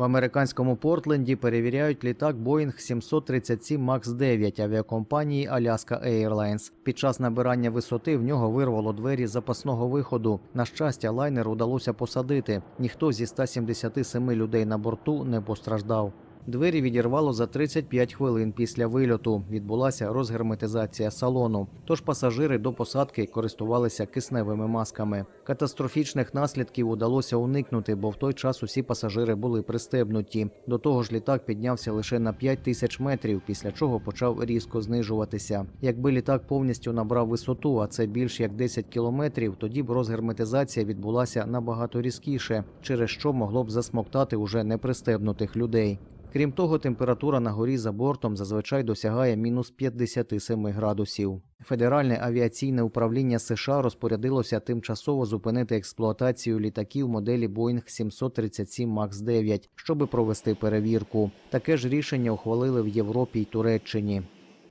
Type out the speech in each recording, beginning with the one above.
В американському Портленді перевіряють літак Boeing 737 MAX 9 авіакомпанії Alaska Airlines. Під час набирання висоти в нього вирвало двері запасного виходу. На щастя, лайнер удалося посадити. Ніхто зі 177 людей на борту не постраждав. Двері відірвало за 35 хвилин після вильоту. Відбулася розгерметизація салону. Тож пасажири до посадки користувалися кисневими масками. Катастрофічних наслідків удалося уникнути, бо в той час усі пасажири були пристебнуті. До того ж, літак піднявся лише на 5 тисяч метрів, після чого почав різко знижуватися. Якби літак повністю набрав висоту, а це більш як 10 кілометрів, тоді б розгерметизація відбулася набагато різкіше, через що могло б засмоктати уже непристебнутих людей. Крім того, температура на горі за бортом зазвичай досягає мінус 57 градусів. Федеральне авіаційне управління США розпорядилося тимчасово зупинити експлуатацію літаків моделі Boeing 737 MAX 9, щоби провести перевірку. Таке ж рішення ухвалили в Європі й Туреччині.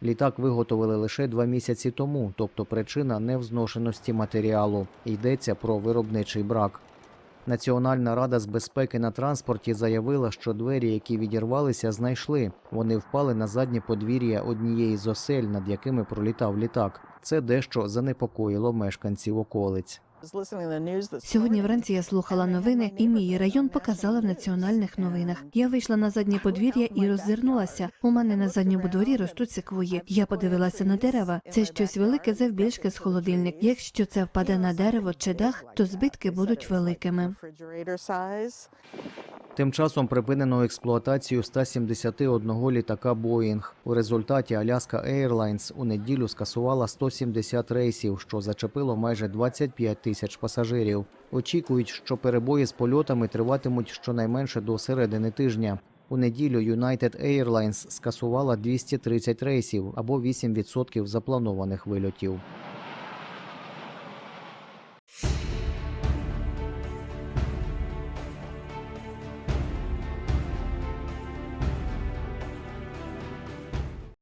Літак виготовили лише два місяці тому, тобто причина не в зношеності матеріалу. Йдеться про виробничий брак. Національна рада з безпеки на транспорті заявила, що двері, які відірвалися, знайшли. Вони впали на заднє подвір'я однієї з осель, над якими пролітав літак. Це дещо занепокоїло мешканців околиць. Сьогодні вранці я слухала новини, і мій район показали в національних новинах. Я вийшла на заднє подвір'я і роззирнулася. У мене на задньому дворі ростуть секвої. Я подивилася на дерева. Це щось велике завбільшки з холодильник. Якщо це впаде на дерево чи дах, то збитки будуть великими. Тим часом припинено експлуатацію 171 літака Боїнг. У результаті Alaska Airlines у неділю скасувала 170 рейсів, що зачепило майже 25 тисяч пасажирів. Очікують, що перебої з польотами триватимуть щонайменше до середини тижня. У неділю United Airlines скасувала 230 рейсів або 8% запланованих вильотів.